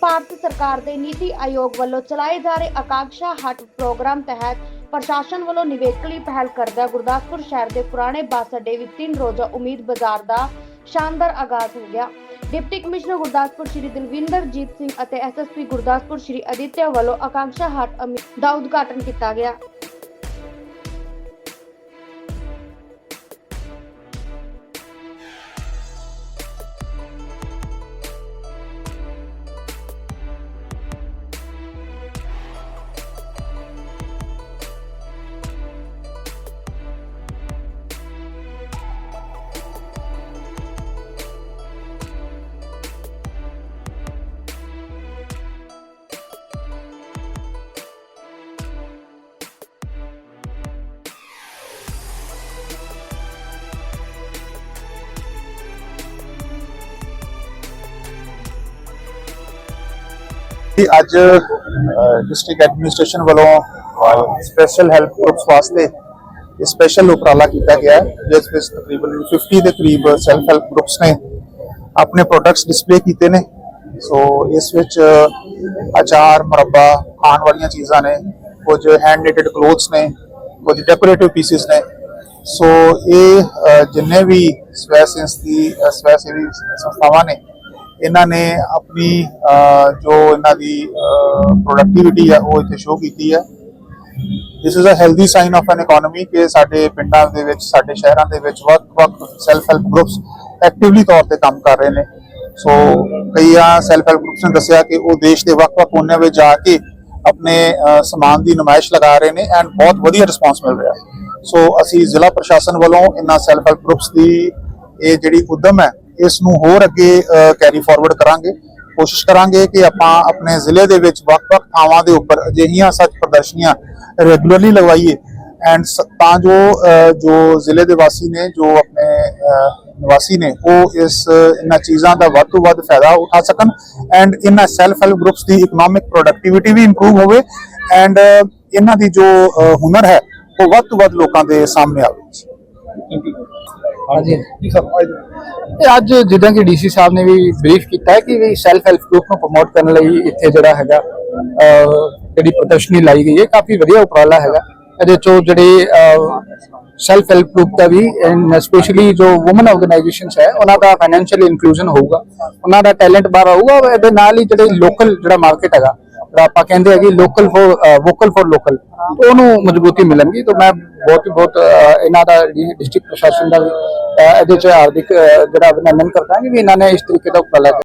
ਭਾਰਤ ਸਰਕਾਰ ਦੇ ਨੀਤੀ ਆਯੋਗ ਵੱਲੋਂ ਚਲਾਏ ਜਾ ਰਹੇ ਆਕਾਂਸ਼ਾ ਹਟ ਪ੍ਰੋਗਰਾਮ ਤਹਿਤ ਪ੍ਰਸ਼ਾਸਨ ਵੱਲੋਂ ਨਿਵੇਕਲੀ ਪਹਿਲ ਕਰਦਾ ਗੁਰਦਾਸਪੁਰ ਸ਼ਹਿਰ ਦੇ ਪੁਰਾਣੇ ਬੱਸ ਅੱਡੇ ਵਿੱਚ ਤਿੰਨ ਰੋਜ਼ਾ ਉਮੀਦ ਬਾਜ਼ਾਰ ਦਾ ਸ਼ਾਨਦਾਰ ਆਗਾਜ਼ ਹੋ ਗਿਆ। ਡਿਪਟੀ ਕਮਿਸ਼ਨਰ ਗੁਰਦਾਸਪੁਰ ਸ਼੍ਰੀ ਦਿਲਵਿੰਦਰਜੀਤ ਸਿੰਘ ਅਤੇ ਐਸਐਸਪੀ ਗੁਰਦਾਸਪੁਰ ਸ਼੍ਰੀ ਅਦਿੱਤਿਆ ਵੱਲੋਂ ਆਕਾਂਸ਼ਾ ਹਟ ਦਾ ਉਦਘਾਟਨ ਕੀਤਾ ਗਿਆ। ਕਿ ਅੱਜ ਡਿਸਟ੍ਰਿਕਟ ਐਡਮਿਨਿਸਟ੍ਰੇਸ਼ਨ ਵੱਲੋਂ ਸਪੈਸ਼ਲ ਹੈਲਪ ਗਰੁੱਪਸ ਵਾਸਤੇ ਇਹ ਸਪੈਸ਼ਲ ਉਪਰਾਲਾ ਕੀਤਾ ਗਿਆ ਹੈ, ਜਿਸ ਵਿੱਚ ਤਕਰੀਬਨ 50 ਦੇ ਕਰੀਬ ਸੈਲਫ ਹੈਲਪ ਗਰੁੱਪਸ ਨੇ ਆਪਣੇ ਪ੍ਰੋਡਕਟਸ ਡਿਸਪਲੇ ਕੀਤੇ ਨੇ। ਸੋ ਇਸ ਵਿੱਚ ਅਚਾਰ, ਮੁਰੱਬਾ ਖਾਣ ਵਾਲੀਆਂ ਚੀਜ਼ਾਂ ਨੇ, ਕੁਝ ਹੈਂਡ knitted ਕਲੋਥਸ ਨੇ, ਕੁਝ ਡੈਕੋਰੇਟਿਵ ਪੀਸਿਸ ਨੇ। ਸੋ ਇਹ ਜਿੰਨੇ ਵੀ ਸਵੈ ਸੰਸਥੀ ਸਵੈ ਸੇਵੀ ਸੰਸਥਾਵਾਂ ਨੇ ਇਹਨਾਂ ਨੇ ਆਪਣੀ ਜੋ ਇਹਨਾਂ ਦੀ ਪ੍ਰੋਡਕਟਿਵਿਟੀ ਹੈ ਉਹ ਇੱਥੇ ਸ਼ੋਅ ਕੀਤੀ ਹੈ this is a healthy sign of an economy ਕਿ ਸਾਡੇ ਪਿੰਡਾਂ ਦੇ ਵਿੱਚ, ਸਾਡੇ ਸ਼ਹਿਰਾਂ ਦੇ ਵਿੱਚ ਵੱਖ-ਵੱਖ ਸੈਲਫ ਹੈਲਪ ਗਰੁੱਪਸ ਐਕਟਿਵਲੀ ਤੌਰ ਤੇ ਕੰਮ ਕਰ ਰਹੇ ਨੇ। ਸੋ ਕਈਆਂ ਸੈਲਫ ਹੈਲਪ ਗਰੁੱਪਸ ਨੇ ਦੱਸਿਆ ਕਿ ਉਹ ਦੇਸ਼ ਦੇ ਵੱਖ-ਵੱਖ ਕੋਨਿਆਂ ਵਿੱਚ ਜਾ ਕੇ ਆਪਣੇ ਸਮਾਨ ਦੀ ਨੁਮਾਇਸ਼ ਲਗਾ ਰਹੇ ਨੇ ਐਂਡ ਬਹੁਤ ਵਧੀਆ ਰਿਸਪਾਂਸ ਮਿਲ ਰਿਹਾ। ਸੋ ਅਸੀਂ ਜ਼ਿਲ੍ਹਾ ਪ੍ਰਸ਼ਾਸਨ ਵੱਲੋਂ ਇਹਨਾਂ ਸੈਲਫ ਹੈਲਪ ਗਰੁੱਪਸ ਦੀ ਇਹ ਜਿਹੜੀ ਉਦਮ ਹੈ ਇਸ ਨੂੰ ਹੋਰ ਅੱਗੇ ਕੈਰੀ ਫਾਰਵਰਡ ਕਰਾਂਗੇ। ਕੋਸ਼ਿਸ਼ ਕਰਾਂਗੇ ਕਿ ਆਪਾਂ ਆਪਣੇ ਜ਼ਿਲ੍ਹੇ ਦੇ ਵਿੱਚ ਵੱਖ-ਵੱਖ ਥਾਵਾਂ ਦੇ ਉੱਪਰ ਅਜਿਹੀਆਂ ਸੱਚ ਪ੍ਰਦਰਸ਼ਨੀਆਂ ਰੈਗੂਲਰਲੀ ਲਗਵਾਈਏ। ਐਂਡ ਤਾਂ ਜੋ ਜੋ ਜ਼ਿਲ੍ਹੇ ਦੇ ਵਾਸੀ ਨੇ, ਜੋ ਆਪਣੇ ਨਿਵਾਸੀ ਨੇ, ਉਹ ਇਸ, ਇਹਨਾਂ ਚੀਜ਼ਾਂ ਦਾ ਵੱਧ ਤੋਂ ਵੱਧ ਫਾਇਦਾ ਉਠਾ ਸਕਣ ਐਂਡ ਇਹਨਾਂ ਸੈਲਫ ਹੈਲਪ ਗਰੁੱਪਸ ਦੀ ਇਕਨੋਮਿਕ ਪ੍ਰੋਡਕਟਿਵਿਟੀ ਵੀ ਇੰਪਰੂਵ ਹੋਵੇ ਐਂਡ ਇਹਨਾਂ ਦੀ ਜੋ ਹੁਨਰ ਹੈ, ਉਹ ਵੱਧ ਤੋਂ ਵੱਧ ਲੋਕਾਂ ਦੇ ਸਾਹਮਣੇ ਆਵੇ। ਹਾਂਜੀ। ਇਹ ਅੱਜ ਜਿੱਦਾਂ ਕਿ ਡੀਸੀ ਸਾਹਿਬ ਨੇ ਵੀ ਬਰੀਫ ਕੀਤਾ ਹੈ ਕਿ ਵੀ ਸੈਲਫ ਹੈਲਪ ਗਰੁੱਪ ਨੂੰ ਪ੍ਰਮੋਟ ਕਰਨ ਲਈ ਇੱਥੇ ਜਿਹੜਾ ਹੈਗਾ ਜਿਹੜੀ ਪ੍ਰਦਰਸ਼ਨੀ ਲਾਈ ਗਈ ਹੈ ਕਾਫੀ ਵਧੀਆ ਉਪਰਾਲਾ ਹੈਗਾ। ਇਹਦੇ ਚੋਂ ਜਿਹੜੇ ਸੈਲਫ ਹੈਲਪ ਗਰੁੱਪ ਦਾ ਵੀ ਸਪੈਸ਼ਲੀ ਜੋ ਔਮਨ ਆਰਗੇਨਾਈਜੇਸ਼ਨਸ ਹੈ ਉਹਨਾਂ ਦਾ ਫਾਈਨੈਂਸ਼ੀਅਲ ਇਨਕਲੂਜਨ ਹੋਊਗਾ। ਉਹਨਾਂ ਦਾ ਟੈਲੈਂਟ ਬਾਹਰ ਆਊਗਾ ਇਹਦੇ ਨਾਲ ਹੀ ਜਿਹੜੇ ਲੋਕਲ ਜਿਹੜਾ ਮਾਰਕੀਟ ਹੈਗਾ ਜਿਹੜਾ ਆਪਾਂ ਕਹਿੰਦੇ ਆ ਕਿ local for vocal for local ਉਹਨੂੰ ਮਜ਼ਬੂਤੀ ਮਿਲਣਗੀ ਤਾਂ ਮੈਂ ਬਹੁਤ ਹੀ ਬਹੁਤ ਇਹਨਾਂ ਦਾ ਡਿਸਟ੍ਰਿਕਟ ਪ੍ਰਸ਼ਾਸਨ ਦਾ ਵੀ ਇਹਦੇ ਚ ਹਾਰਦਿਕ ਜਿਹੜਾ ਅਭਿਨੰਦਨ ਕਰਦਾ ਕਿ ਵੀ ਇਹਨਾਂ ਨੇ ਇਸ ਤਰੀਕੇ ਦਾ ਉਪਰਾਲਾ